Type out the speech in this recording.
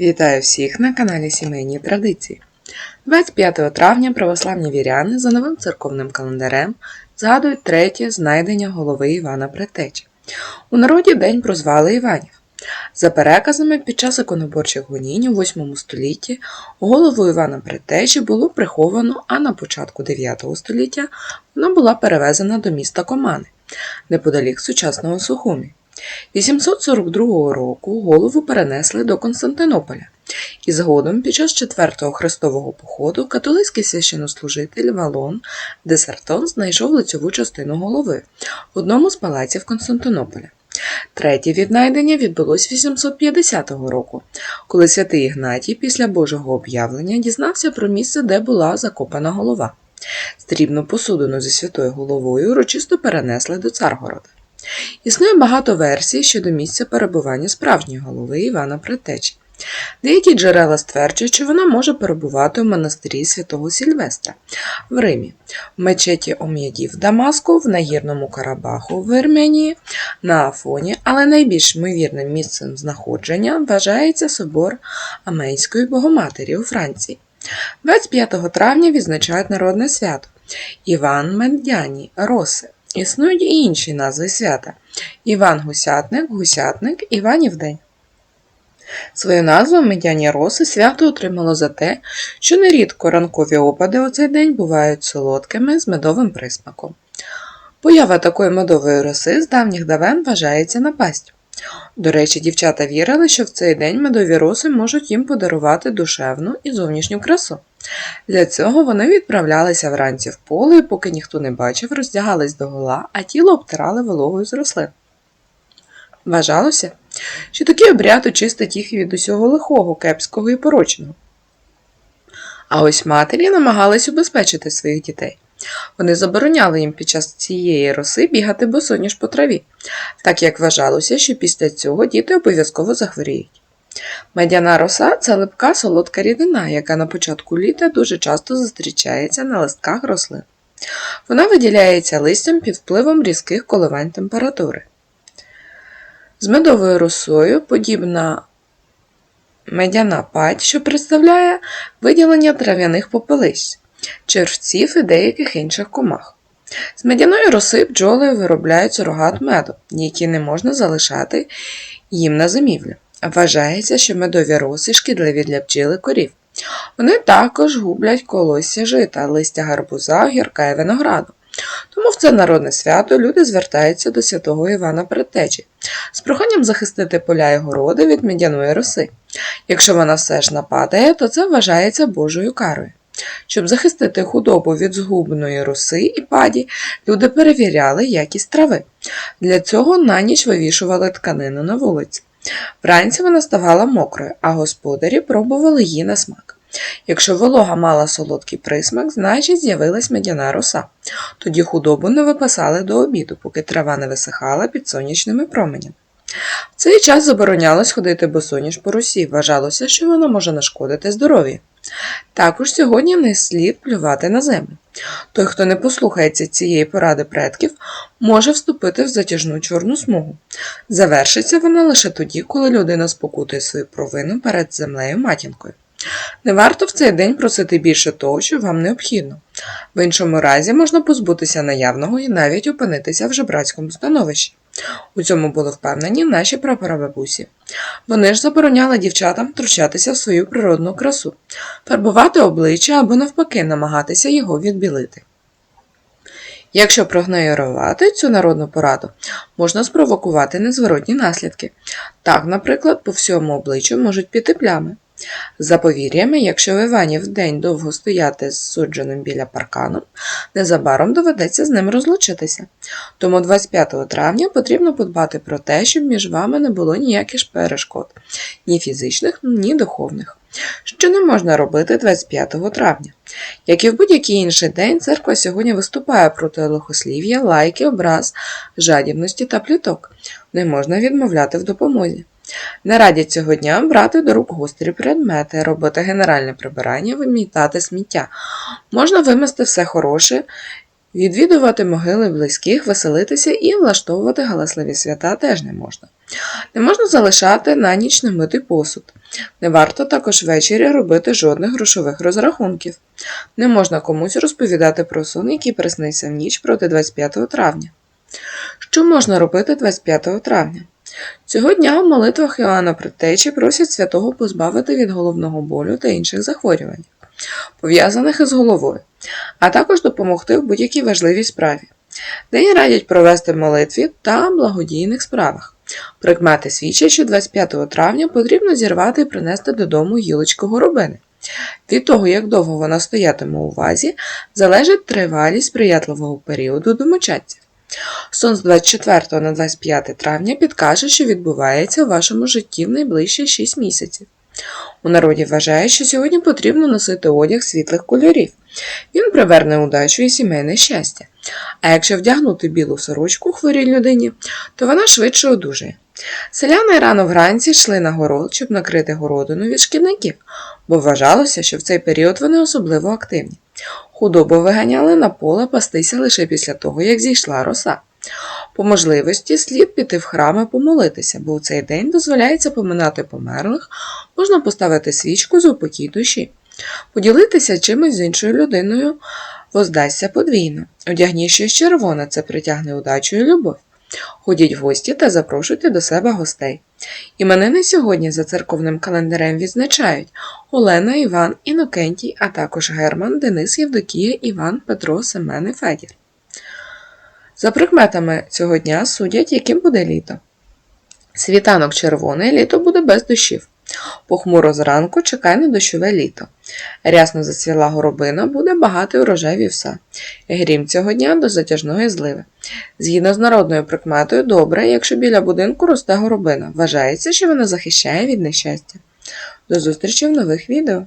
Вітаю всіх на каналі Сімейні Традиції. 25 травня православні віряни за новим церковним календарем згадують третє знайдення голови Івана Предтечі. У народі день прозвали Іванів. За переказами, під час іконоборчих гонінь у 8 столітті голову Івана Предтечі було приховано, а на початку 9 століття вона була перевезена до міста Комани, неподалік сучасного Сухумі. 842 року голову перенесли до Константинополя, і згодом під час четвертого хрестового походу католицький священнослужитель Валон Десертон знайшов лицьову частину голови в одному з палаців Константинополя. Третє віднайдення відбулось 850 року, коли святий Ігнатій після Божого об'явлення дізнався про місце, де була закопана голова. Стрібну посудину зі святою головою урочисто перенесли до Царгорода. Існує багато версій щодо місця перебування справжньої голови Івана Предтечі. Деякі джерела стверджують, що вона може перебувати в монастирі святого Сільвестра в Римі, в мечеті Ом'ядів в Дамаску, в нагірному Карабаху в Вірменії, на Афоні, але найбільш ймовірним місцем знаходження вважається собор Амейської Богоматері у Франції. 25 травня відзначають народне свято Іван Мендяні Роси. Існують і інші назви свята Іван Гусятник, Гусятник, Іванів День. Свою назву медяні роси свято отримало за те, що нерідко ранкові опади у цей день бувають солодкими з медовим присмаком. Поява такої медової роси з давніх давен вважається напастю. До речі, дівчата вірили, що в цей день медові роси можуть їм подарувати душевну і зовнішню красу. Для цього вони відправлялися вранці в поле і, поки ніхто не бачив, роздягались догола, а тіло обтирали вологою з рослин. Вважалося, що такий обряд очистить їх від усього лихого, кепського і порочного. А ось матері намагались убезпечити своїх дітей. Вони забороняли їм під час цієї роси бігати босоніж по траві, так як вважалося, що після цього діти обов'язково захворіють. Медяна роса це липка солодка рідина, яка на початку літа дуже часто зустрічається на листках рослин. Вона виділяється листям під впливом різких коливань температури. З медовою росою подібна медяна падь, що представляє виділення трав'яних попелищ, червців і деяких інших комах. З медяної роси бджоли виробляють сурогат меду, який не можна залишати їм на зимівлю. Вважається, що медові роси шкідливі для бджіл і корів. Вони також гублять колосся жита, листя гарбуза, гірка і винограду. Тому в це народне свято люди звертаються до святого Івана Предтечі з проханням захистити поля і городи від медяної роси. Якщо вона все ж нападає, то це вважається Божою карою. Щоб захистити худобу від згубної роси і паді, люди перевіряли якість трави. Для цього на ніч вивішували тканину на вулиці. Вранці вона ставала мокрою, а господарі пробували її на смак. Якщо волога мала солодкий присмак, значить з'явилась медяна роса. Тоді худобу не випасали до обіду, поки трава не висихала під сонячними променями. В цей час заборонялось ходити босоніж по русі, вважалося, що вона може нашкодити здоров'ю. Також сьогодні не слід плювати на землю. Той, хто не послухається цієї поради предків, може вступити в затяжну чорну смугу. Завершиться вона лише тоді, коли людина спокутує свою провину перед землею матінкою. Не варто в цей день просити більше того, що вам необхідно. В іншому разі можна позбутися наявного і навіть опинитися в жебрацькому становищі. У цьому були впевнені наші прапорабабусі. Вони ж забороняли дівчатам втручатися в свою природну красу, фарбувати обличчя або навпаки намагатися його відбілити. Якщо проігнорувати цю народну пораду, можна спровокувати незворотні наслідки. Так, наприклад, по всьому обличчю можуть піти плями. За повір'ями, якщо в Іванів день довго стояти з судженим біля паркану, незабаром доведеться з ним розлучитися. Тому 25 травня потрібно подбати про те, щоб між вами не було ніяких перешкод, ні фізичних, ні духовних. Що не можна робити 25 травня? Як і в будь-який інший день, церква сьогодні виступає проти лихослів'я, лайки, образ, жадібності та пліток. Не можна відмовляти в допомозі. Не радять цього дня брати до рук гострі предмети, робити генеральне прибирання, вимітати сміття. Можна вимести все хороше Відвідувати могили близьких, веселитися і влаштовувати галасливі свята теж не можна. Не можна залишати на ніч немитий посуд. Не варто також ввечері робити жодних грошових розрахунків. Не можна комусь розповідати про сон, який приснився в ніч проти 25 травня. Що можна робити 25 травня? Цього дня в молитвах Іоанна Предтечі просять святого позбавити від головного болю та інших захворювань, пов'язаних із головою, а також допомогти в будь-якій важливій справі. День радять провести молитві та благодійних справах. Прикмети свідчать, що 25 травня потрібно зірвати і принести додому гілочку горобини. Від того, як довго вона стоятиме у вазі, залежить тривалість сприятливого періоду домочадців. Сон з 24 на 25 травня підкаже, що відбувається у вашому житті в найближчі 6 місяців. У народі вважають, що сьогодні потрібно носити одяг світлих кольорів. Він приверне удачу і сімейне щастя. А якщо вдягнути білу сорочку хворій людині, то вона швидше одужає. Селяни рано вранці йшли на город, щоб накрити городину від шкідників, бо вважалося, що в цей період вони особливо активні. Худобу виганяли на поле пастися лише після того, як зійшла роса. По можливості слід піти в храми помолитися, бо у цей день дозволяється поминати померлих, можна поставити свічку за упокій душі. Поділитися чимось з іншою людиною воздасться подвійно. Одягніть щось червоне, це притягне удачу і любов. Ходіть в гості та запрошуйте до себе гостей. Іменини сьогодні за церковним календарем відзначають Олена, Іван, Інокентій, а також Герман, Денис, Євдокія, Іван, Петро, Семен і Федір. За прикметами цього дня судять, яким буде літо. Світанок червоний, літо буде без дощів. Похмуро зранку чекай на дощове літо. Рясно зацвіла горобина, буде багатий урожай вівса. Грім цього дня до затяжної зливи. Згідно з народною прикметою, добре, якщо біля будинку росте горобина. Вважається, що вона захищає від нещастя. До зустрічі в нових відео!